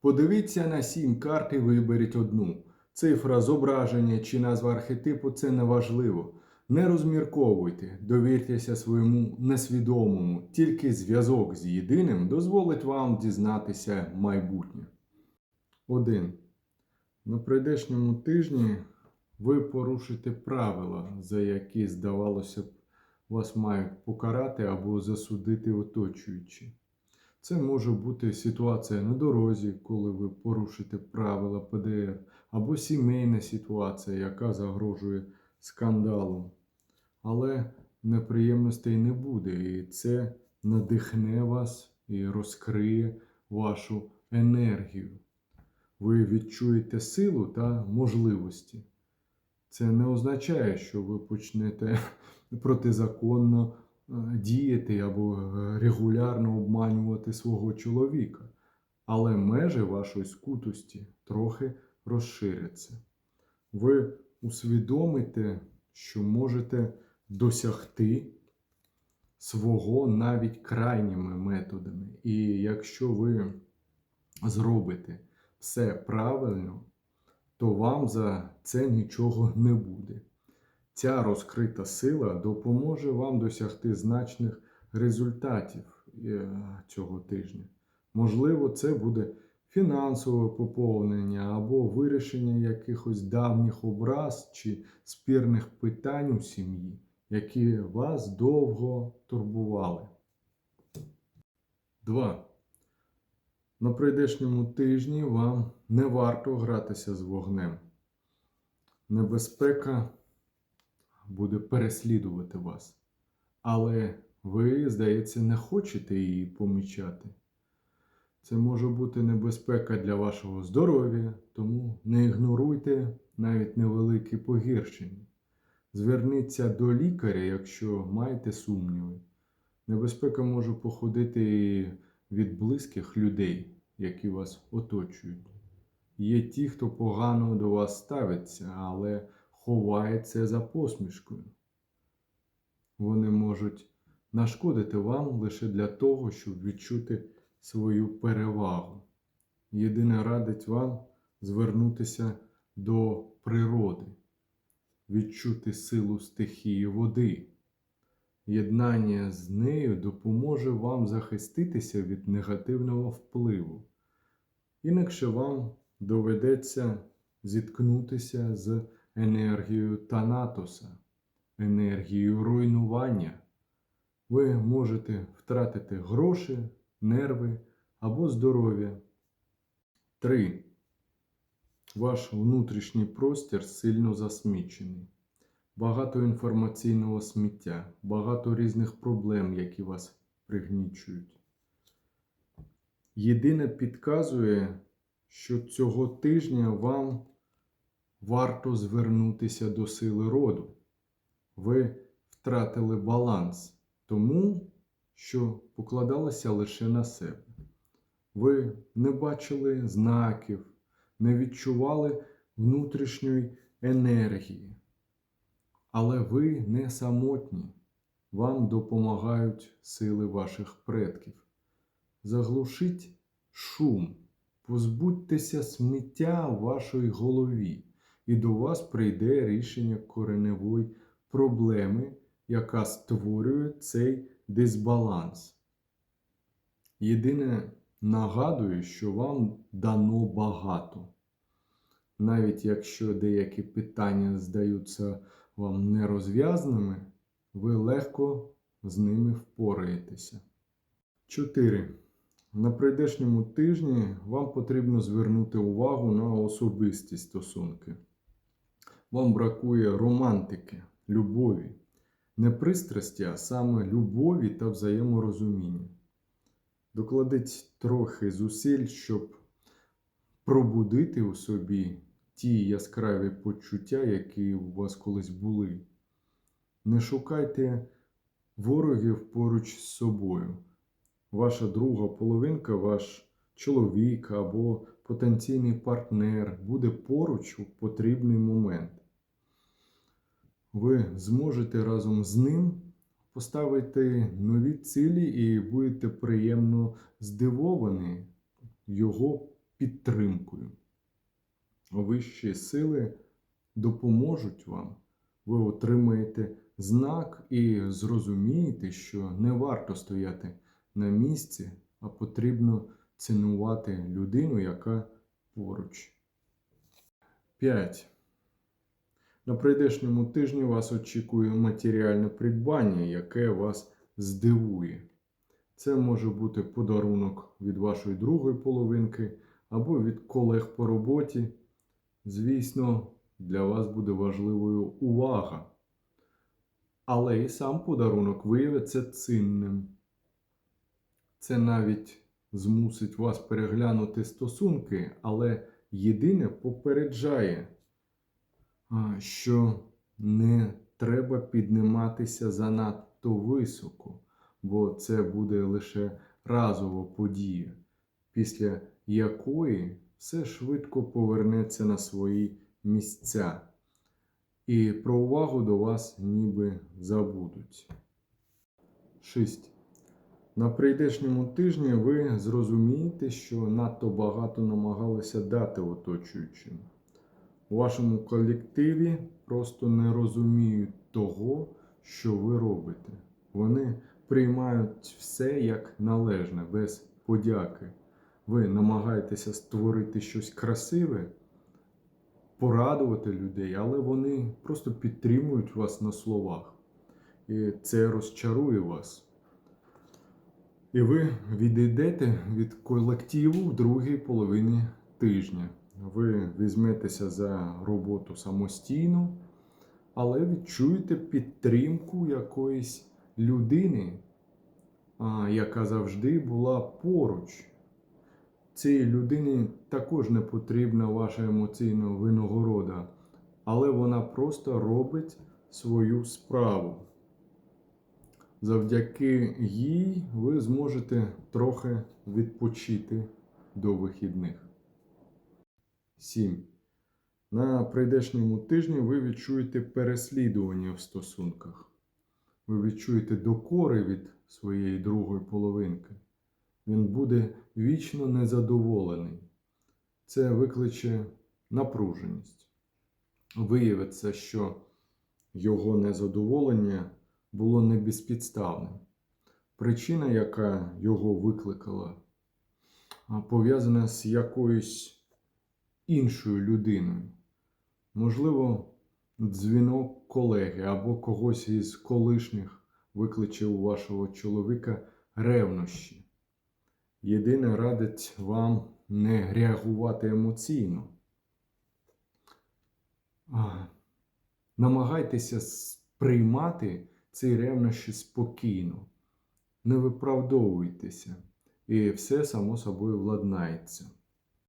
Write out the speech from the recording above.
Подивіться на сім карт і виберіть одну. Цифра, зображення чи назва архетипу це не важливо. Не розмірковуйте, довіртеся своєму несвідомому, тільки зв'язок з єдиним дозволить вам дізнатися майбутнє. 1. На прийдешньому тижні ви порушите правила, за які, здавалося б, вас мають покарати або засудити оточуючі. Це може бути ситуація на дорозі, коли ви порушите правила ПДР, або сімейна ситуація, яка загрожує скандалом. Але неприємностей не буде, і це надихне вас і розкриє вашу енергію. Ви відчуєте силу та можливості. Це не означає, що ви почнете протизаконно діяти або е, регулярно обманювати свого чоловіка, але межі вашої скутості трохи розширяться. Ви усвідомите, що можете досягти свого навіть крайніми методами. І якщо ви зробите все правильно, то вам за це нічого не буде. Ця розкрита сила допоможе вам досягти значних результатів е, цього тижня. Можливо, це буде фінансове поповнення або вирішення якихось давніх образ чи спірних питань у сім'ї, які вас довго турбували. 2. На прийдешньому тижні вам не варто гратися з вогнем. Небезпека буде переслідувати вас. Але ви, здається, не хочете її помічати. Це може бути небезпека для вашого здоров'я, тому не ігноруйте навіть невеликі погіршення. Зверніться до лікаря, якщо маєте сумніви. Небезпека може походити і від близьких людей, які вас оточують. Є ті, хто погано до вас ставиться, але ховає це за посмішкою. Вони можуть нашкодити вам лише для того, щоб відчути свою перевагу. Єдине радить вам звернутися до природи, відчути силу стихії води. Єднання з нею допоможе вам захиститися від негативного впливу. Інакше вам доведеться зіткнутися з енергією Танатоса, енергією руйнування. Ви можете втратити гроші, нерви або здоров'я. 3. Ваш внутрішній простір сильно засмічений. Багато інформаційного сміття, багато різних проблем, які вас пригнічують. Єдине підказує, що цього тижня вам варто звернутися до сили роду. Ви втратили баланс тому, що покладалося лише на себе. Ви не бачили знаків, не відчували внутрішньої енергії. Але ви не самотні, вам допомагають сили ваших предків. Заглушіть шум, позбудьтеся сміття в вашій голові, і до вас прийде рішення кореневої проблеми, яка створює цей дисбаланс. Єдине нагадую, що вам дано багато. Навіть якщо деякі питання здаються вам нерозв'язними, ви легко з ними впораєтеся. 4. На прийдешньому тижні вам потрібно звернути увагу на особисті стосунки. Вам бракує романтики, любові, не пристрасті, а саме любові та взаєморозуміння. Докладіть трохи зусиль, щоб пробудити у собі ті яскраві почуття, які у вас колись були. Не шукайте ворогів поруч з собою. Ваша друга половинка, ваш чоловік або потенційний партнер буде поруч у потрібний момент. Ви зможете разом з ним поставити нові цілі і будете приємно здивовані його підтримкою. Вищі сили допоможуть вам. Ви отримаєте знак і зрозумієте, що не варто стояти на місці, а потрібно цінувати людину, яка поруч. 5. На прийдешньому тижні вас очікує матеріальне придбання, яке вас здивує. Це може бути подарунок від вашої другої половинки або від колег по роботі. Звісно, для вас буде важливою увага. Але і сам подарунок виявиться цінним. Це навіть змусить вас переглянути стосунки, але єдине попереджає, що не треба підніматися занадто високо, бо це буде лише разова подія, після якої все швидко повернеться на свої місця. І про увагу до вас ніби забудуть. 6. На прийдешньому тижні ви зрозумієте, що надто багато намагалися дати оточуючим. У вашому колективі просто не розуміють того, що ви робите. Вони приймають все як належне, без подяки. Ви намагаєтеся створити щось красиве, порадувати людей, але вони просто підтримують вас на словах. І це розчарує вас. І ви відійдете від колективу в другій половині тижня. Ви візьметеся за роботу самостійно, але відчуєте підтримку якоїсь людини, яка завжди була поруч. Цій людині також не потрібна ваша емоційна винагорода, але вона просто робить свою справу. Завдяки їй ви зможете трохи відпочити до вихідних. 7. На прийдешньому тижні ви відчуєте переслідування в стосунках. Ви відчуєте докори від своєї другої половинки. Він буде вічно незадоволений. Це викличе напруженість. Виявиться, що його незадоволення було не безпідставним. Причина, яка його викликала, пов'язана з якоюсь іншою людиною. Можливо, дзвінок колеги або когось із колишніх викличе у вашого чоловіка ревнощі. Єдине радить вам не реагувати емоційно. Намагайтеся сприймати ці ревнощі спокійно, не виправдовуйтеся, і все само собою владнається.